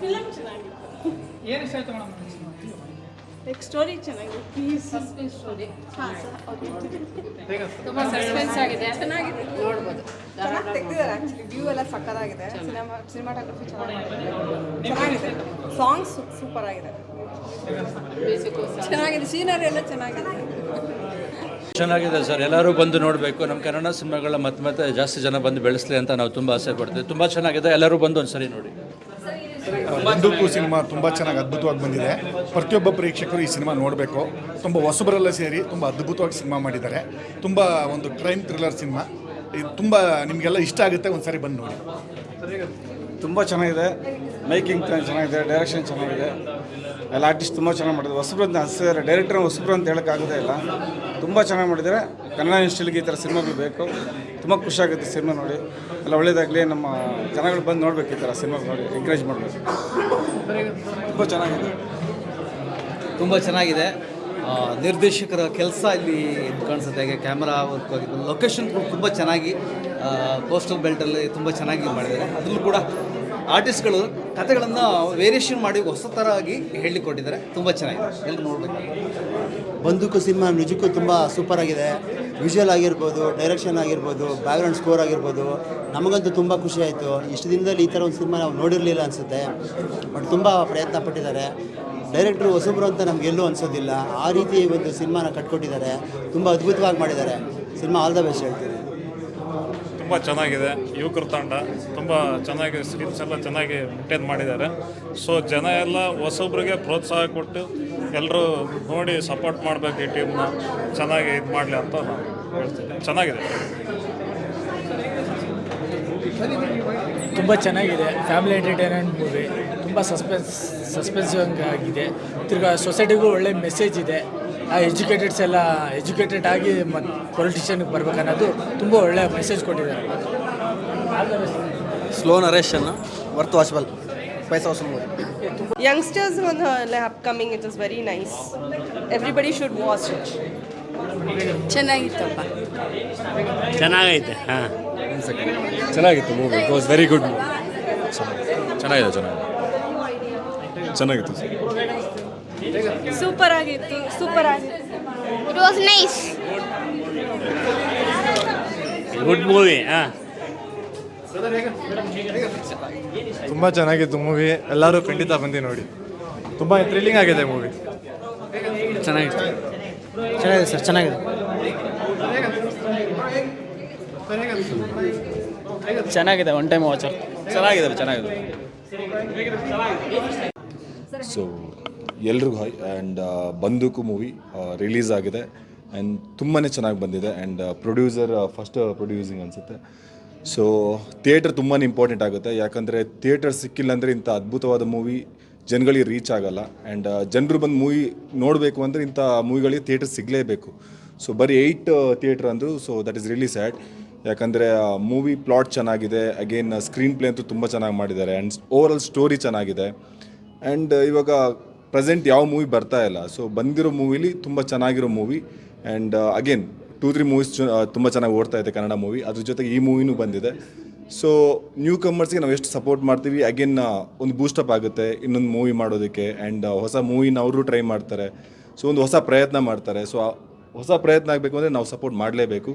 Film ಚೆನ್ನಾಗಿತ್ತು. ಏನು ಇಷ್ಟ ಆಯ್ತು ಮೇಡಮ್ ಲೈಕ್ ಸ್ಟೋರಿ ಚೆನ್ನಾಗಿದೆ ಪ್ಲೀಸ್ ಸಸ್ಪೆನ್ಸ್ ಸ್ಟೋರಿ ತುಂಬ ಸಸ್ಪೆನ್ಸ್ ಆಗಿದೆ. ಚೆನ್ನಾಗಿದೆ. ನೋಡ್ಬೋದು. ಚೆನ್ನಾಗಿ ತೆಗ್ದಿದ್ದಾರೆ ಆ್ಯಕ್ಚುಲಿ ವ್ಯೂ ಎಲ್ಲ ಸಕ್ಕತ್ತಾಗಿದೆ ಸಿನಿಮಾ ಸಿನಿಮಾಟೋಗ್ರಫಿ ಚೆನ್ನಾಗಿದೆ. ಸಾಂಗ್ಸ್ ಸೂಪರ್ ಆಗಿದೆ. ಚೆನ್ನಾಗಿದೆ. ಸೀನರಿ ಎಲ್ಲ ಚೆನ್ನಾಗಿದೆ. ಚೆನ್ನಾಗಿದೆ ಸರ್. ಎಲ್ಲರೂ ಬಂದು ನೋಡಬೇಕು. ನಮ್ಮ ಕನ್ನಡ ಸಿನಿಮಾಗಳ ಮತ್ತೆ ಮತ್ತೆ ಜಾಸ್ತಿ ಜನ ಬಂದು ಬೆಳೆಸಲಿ ಅಂತ ನಾವು ತುಂಬ ಆಸೆ ಪಡ್ತೀವಿ. ತುಂಬ ಚೆನ್ನಾಗಿದೆ. ಎಲ್ಲರೂ ಬಂದು ಒಂದ್ಸರಿ ನೋಡಿ. ಬಂದೂಕು ಸಿನಿಮಾ ತುಂಬ ಚೆನ್ನಾಗಿ ಅದ್ಭುತವಾಗಿ ಬಂದಿದೆ. ಪ್ರತಿಯೊಬ್ಬ ಪ್ರೇಕ್ಷಕರು ಈ ಸಿನಿಮಾ ನೋಡಬೇಕು. ತುಂಬ ಹೊಸಬರೆಲ್ಲ ಸೇರಿ ತುಂಬ ಅದ್ಭುತವಾಗಿ ಸಿನಿಮಾ ಮಾಡಿದ್ದಾರೆ. ತುಂಬ ಒಂದು ಕ್ರೈಮ್ ಥ್ರಿಲ್ಲರ್ ಸಿನಿಮಾ. ಇದು ತುಂಬ ನಿಮಗೆಲ್ಲ ಇಷ್ಟ ಆಗುತ್ತೆ ಒಂದು ಸಾರಿ ಬಂದು ನೋಡಿ. ತುಂಬ ಚೆನ್ನಾಗಿದೆ. ಮೇಕಿಂಗ್ ಚೆನ್ನಾಗಿದೆ ಡೈರೆಕ್ಷನ್ ಚೆನ್ನಾಗಿದೆ. ಎಲ್ಲ ಆರ್ಟಿಸ್ಟ್ ತುಂಬ ಚೆನ್ನಾಗಿ ಮಾಡಿದ್ದಾರೆ. ಹೊಸಬ್ರು ಅಂತ ಡೈರೆಕ್ಟರ್ ಹೊಸಬ್ರು ಅಂತ ಹೇಳೋಕ್ಕಾಗೋದೇ ಇಲ್ಲ. ತುಂಬ ಚೆನ್ನಾಗಿ ಮಾಡಿದ್ದಾರೆ. ಕನ್ನಡ ಇಂಡಸ್ಟ್ರಿಲಿಗೆ ಈ ಥರ ಸಿನಿಮಾಗಳು ಬೇಕು. ತುಂಬ ಖುಷಿಯಾಗುತ್ತೆ ಸಿನಿಮಾ ನೋಡಿ. ಎಲ್ಲ ಒಳ್ಳೇದಾಗಲಿ, ನಮ್ಮ ಜನಗಳು ಬಂದು ನೋಡ್ಬೇಕು ಈ ಥರ ಸಿನಿಮಾ ನೋಡಿ ಎಂಕರೇಜ್ ಮಾಡಬೇಕು. ತುಂಬ ಚೆನ್ನಾಗಿದೆ. ತುಂಬ ಚೆನ್ನಾಗಿದೆ. ನಿರ್ದೇಶಕರ ಕೆಲಸ ಇಲ್ಲಿ ಕಾಣಿಸುತ್ತೆ. ಹಾಗೆ ಕ್ಯಾಮ್ರಾ ವರ್ಕ್ ಆಗಿದ್ದು ಲೊಕೇಶನ್ ಕೂಡ ತುಂಬ ಚೆನ್ನಾಗಿ ಕೋಸ್ಟಲ್ ಬೆಲ್ಟಲ್ಲಿ ತುಂಬ ಚೆನ್ನಾಗಿ ಮಾಡಿದ್ದಾರೆ. ಅದರಲ್ಲೂ ಕೂಡ ಆರ್ಟಿಸ್ಟ್ಗಳು ಕಥೆಗಳನ್ನು ವೇರಿಯೇಷನ್ ಮಾಡಿ ಹೊಸ ಥರ ಆಗಿ ಹೇಳಿಕೊಟ್ಟಿದ್ದಾರೆ. ತುಂಬ ಚೆನ್ನಾಗಿದೆ. ಎಲ್ಲರೂ ನೋಡಬೇಕು. ಬಂದೂಕು ಸಿನಿಮಾ ನಿಜಕ್ಕೂ ತುಂಬ ಸೂಪರ್ ಆಗಿದೆ. ವಿಜುವಲ್ ಆಗಿರ್ಬೋದು ಡೈರೆಕ್ಷನ್ ಆಗಿರ್ಬೋದು ಬ್ಯಾಕ್ಗ್ರೌಂಡ್ ಸ್ಕೋರ್ ಆಗಿರ್ಬೋದು, ನಮಗಂತೂ ತುಂಬ ಖುಷಿ ಆಯಿತು. ಇಷ್ಟು ದಿನದಲ್ಲಿ ಈ ಥರ ಒಂದು ಸಿನಿಮಾ ನಾವು ನೋಡಿರಲಿಲ್ಲ ಅನಿಸುತ್ತೆ. ಬಟ್ ತುಂಬ ಪ್ರಯತ್ನ ಪಟ್ಟಿದ್ದಾರೆ. ಡೈರೆಕ್ಟ್ರು ಹೊಸಬ್ರು ಅಂತ ನಮಗೆಲ್ಲೂ ಅನಿಸೋದಿಲ್ಲ. ಆ ರೀತಿ ಒಂದು ಸಿನಿಮಾನ ಕಟ್ಕೊಟ್ಟಿದ್ದಾರೆ. ತುಂಬ ಅದ್ಭುತವಾಗಿ ಮಾಡಿದ್ದಾರೆ. ಸಿನಿಮಾ ಆಲ್ ದ ಬೆಸ್ಟ್ ಹೇಳ್ತೀನಿ. ತುಂಬ ಚೆನ್ನಾಗಿದೆ. ಯುವಕರ ತಂಡ ತುಂಬ ಚೆನ್ನಾಗಿ ಸ್ಕಿಲ್ಸ್ ಎಲ್ಲ ಚೆನ್ನಾಗಿ ಮೇಂಟೈನ್ ಮಾಡಿದ್ದಾರೆ. ಸೊ ಜನ ಎಲ್ಲ ಹೊಸೊಬ್ರಿಗೆ ಪ್ರೋತ್ಸಾಹ ಕೊಟ್ಟು ಎಲ್ಲರೂ ನೋಡಿ ಸಪೋರ್ಟ್ ಮಾಡಬೇಕು ಈ ಟೀಮ್ನ ಚೆನ್ನಾಗಿ ಇದು ಮಾಡಲಿ ಅಂತ ನಾನು ಹೇಳ್ತೀನಿ. ಚೆನ್ನಾಗಿದೆ. ತುಂಬ ಚೆನ್ನಾಗಿದೆ. ಫ್ಯಾಮಿಲಿ ಎಂಟರ್ಟೈನ್ಮೆಂಟ್ ಮೂವಿ ತುಂಬ ಸಸ್ಪೆನ್ಸ್ ಸಸ್ಪೆನ್ಸಿವ್ ಆಗಿದೆ. ತಿರ್ಗಾ ಸೊಸೈಟಿಗೂ ಒಳ್ಳೆ ಮೆಸೇಜ್ ಇದೆ. ಆ ಎಜುಕೇಟೆಡ್ಸ್ ಎಲ್ಲ ಎಜುಕೇಟೆಡ್ ಆಗಿ ಮತ್ತು ಪೊಲಿಟಿಷಿಯನ್ಗೆ ಬರ್ಬೇಕನ್ನೋದು ತುಂಬ ಒಳ್ಳೆಯ ಮೆಸೇಜ್ ಕೊಟ್ಟಿದ್ದಾರೆ. Slow narration worth watchable paisa youngsters ಒಂದು upcoming it is very nice everybody should watch it ಚೆನ್ನಾಗಿತ್ತಪ್ಪ. ಚೆನ್ನಾಗೈತೆ ಹಾಂ. ಚೆನ್ನಾಗಿತ್ತು movie it was very good ಚೆನ್ನಾಗಿದೆ ಚೆನ್ನಾಗಿದೆ. ಚೆನ್ನಾಗಿತ್ತು. ಸೂಪರ್ ಆಗಿತ್ತು ಸೂಪರ್ ಆಗಿತ್ತು it was nice good movie ಹಾಂ. ತುಂಬ ಚೆನ್ನಾಗಿತ್ತು ಮೂವಿ ಎಲ್ಲರೂ ಖಂಡಿತ ಬಂದು ನೋಡಿ. ತುಂಬ ಥ್ರಿಲ್ಲಿಂಗ್ ಆಗಿದೆ ಮೂವಿ ಚೆನ್ನಾಗಿತ್ತು. ಚೆನ್ನಾಗಿದೆ ಸರ್ ಚೆನ್ನಾಗಿದೆ. ಚೆನ್ನಾಗಿದೆ ಒನ್ ಟೈಮ್ ವಾಚರ್ ಚೆನ್ನಾಗಿದೆ ಚೆನ್ನಾಗಿದೆ. ಸೊ ಎಲ್ರಿಗೂ hi and Banduku movie release ಆಗಿದೆ. ಆ್ಯಂಡ್ ತುಂಬಾ ಚೆನ್ನಾಗಿ ಬಂದಿದೆ. ಆ್ಯಂಡ್ ಪ್ರೊಡ್ಯೂಸರ್ ಫಸ್ಟ್ ಪ್ರೊಡ್ಯೂಸಿಂಗ್ ಅನಿಸುತ್ತೆ. ಸೊ ಥಿಯೇಟರ್ ತುಂಬಾ ಇಂಪಾರ್ಟೆಂಟ್ ಆಗುತ್ತೆ. ಯಾಕಂದರೆ ಥಿಯೇಟರ್ ಸಿಕ್ಕಿಲ್ಲ ಅಂದರೆ ಇಂಥ ಅದ್ಭುತವಾದ ಮೂವಿ ಜನಗಳಿಗೆ ರೀಚ್ ಆಗಲ್ಲ. ಆ್ಯಂಡ್ ಜನರು ಬಂದು ಮೂವಿ ನೋಡಬೇಕು ಅಂದರೆ ಇಂಥ ಮೂವಿಗಳಿಗೆ ಥಿಯೇಟರ್ ಸಿಗಲೇಬೇಕು. ಸೊ ಬರೀ ಏಯ್ಟ್ ಥಿಯೇಟರ್ ಅಂದರು so that is release sad ಯಾಕಂದರೆ ಮೂವಿ ಪ್ಲಾಟ್ ಚೆನ್ನಾಗಿದೆ. ಅಗೇನ್ ಸ್ಕ್ರೀನ್ ಪ್ಲೇ ಅಂತೂ ತುಂಬ ಚೆನ್ನಾಗಿ ಮಾಡಿದ್ದಾರೆ. ಆ್ಯಂಡ್ ಓವರ್ ಆಲ್ ಸ್ಟೋರಿ ಚೆನ್ನಾಗಿದೆ ಆ್ಯಂಡ್ ಇವಾಗ ಪ್ರೆಸೆಂಟ್ ಯಾವ ಮೂವಿ ಬರ್ತಾ ಇಲ್ಲ. ಸೊ ಬಂದಿರೋ ಮೂವಿಲಿ ತುಂಬ ಚೆನ್ನಾಗಿರೋ movie. And again two three movies ತುಂಬ ಚೆನ್ನಾಗಿ ಓಡ್ತಾ ಇದೆ ಕನ್ನಡ ಮೂವಿ. ಅದ್ರ ಜೊತೆಗೆ ಈ ಮೂವಿನೂ ಬಂದಿದೆ. ಸೊ ನ್ಯೂ ಕಮರ್ಸ್ಗೆ ನಾವು ಎಷ್ಟು ಸಪೋರ್ಟ್ ಮಾಡ್ತೀವಿ? ಅಗೇನ್ ಒಂದು ಬೂಸ್ಟಪ್ ಆಗುತ್ತೆ ಇನ್ನೊಂದು ಮೂವಿ ಮಾಡೋದಕ್ಕೆ. ಆ್ಯಂಡ್ ಹೊಸ ಮೂವಿನ ಅವರು ಟ್ರೈ ಮಾಡ್ತಾರೆ. ಸೊ ಒಂದು ಹೊಸ ಪ್ರಯತ್ನ ಮಾಡ್ತಾರೆ. ಸೊ ಹೊಸ ಪ್ರಯತ್ನ ಆಗಬೇಕು ಅಂದರೆ ನಾವು ಸಪೋರ್ಟ್ ಮಾಡಲೇಬೇಕು.